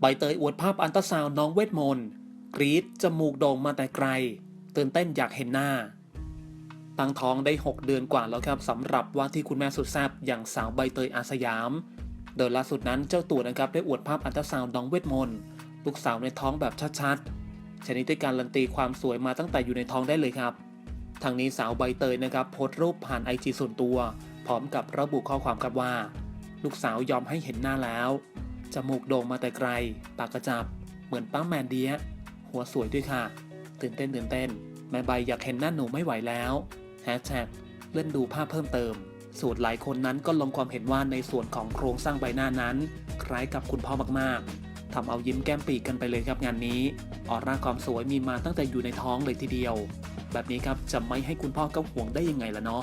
ใบเตยอวดภาพอันตราซาวน้องเวทมนต์กรีดจมูกโด่งมาแต่ไกล ตื่นเต้นอยากเห็นหน้า ตั้งท้องได้ 6 เดือนกว่าแล้วครับสำหรับว่าที่คุณแม่สุดแซ่บอย่างสาวใบเตยอาสยาม โดยล่าสุดนั้นเจ้าตัวนะครับได้อวดภาพอันตราซาวน์น้องเวทมนต์ลูกสาวในท้องแบบชัดๆชนิดด้วยการลันตีความสวยมาตั้งแต่อยู่ในท้องได้เลยครับทางนี้สาวใบเตยนะครับโพสต์รูปผ่านไอจีส่วนตัว พร้อมกับระบุข้อความครับว่า ลูกสาวยอมให้เห็นหน้าแล้ว จมูกโด่งมาแต่ไกล ปากกระจับ เหมือนป้าแมนเดีย หัวสวยด้วยค่ะ ตื่นเต้นตื่นเต้น แม่ใบอยากเห็นหน้าหนูไม่ไหวแล้วแฮชแท็กเลื่อนดูภาพเพิ่มเติม สูตรหลายคนนั้นก็ลงความเห็นว่าในส่วนของโครงสร้างใบหน้านั้น คล้ายกับคุณพ่อมากๆทำเอายิ้มแก้มปีกกันไปเลยครับงานนี้ออร่าความสวยมีมาตั้งแต่อยู่ในท้องเลยทีเดียว แบบนี้ครับจะไม่ให้คุณพ่อก็ห่วงได้ยังไงล่ะเนาะ